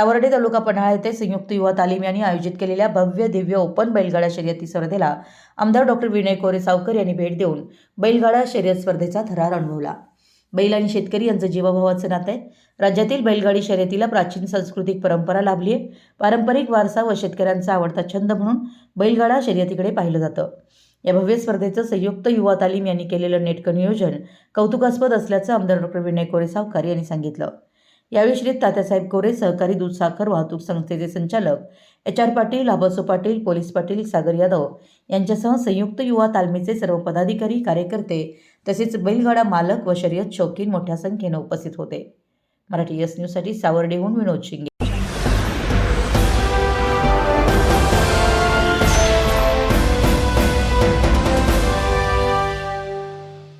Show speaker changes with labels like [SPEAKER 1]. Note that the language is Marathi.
[SPEAKER 1] सावर्डे तालुका पन्हाळा येथे संयुक्त युवा तालीम यांनी आयोजित केलेल्या भव्य दिव्य ओपन बैलगाडा शर्यती स्पर्धेला आमदार डॉक्टर विनय कोरे सावकर यांनी भेट देऊन बैलगाडा शर्यत स्पर्धेचा थरार अनुभवला. बैल आणि शेतकरी यांचं जीवाभावाचं नातं आहे. राज्यातील बैलगाडी शर्यतीला प्राचीन सांस्कृतिक परंपरा लाभली आहे. पारंपरिक वारसा व शेतकऱ्यांचा आवडता छंद म्हणून बैलगाडा शर्यतीकडे पाहिलं जातं. या भव्य स्पर्धेचं संयुक्त युवा तालीम यांनी केलेलं नेटकं नियोजन कौतुकास्पद असल्याचं आमदार डॉक्टर विनय कोरे सावकार यांनी सांगितलं. यावेळी श्री तात्यासाहेब कोरे सहकारी दूध साखर वाहतूक संस्थेचे संचालक H R Patil Abaso Patil police Patil Sagar Yadav यांच्यासह संयुक्त युवा तालमीचे सर्व पदाधिकारी कार्यकर्ते तसेच बैलगाडा मालक व शर्यत शौकीन मोठ्या संख्येनं उपस्थित होते. मराठी एस न्यूजसाठी सावर्डेहून विनोद शिंगे.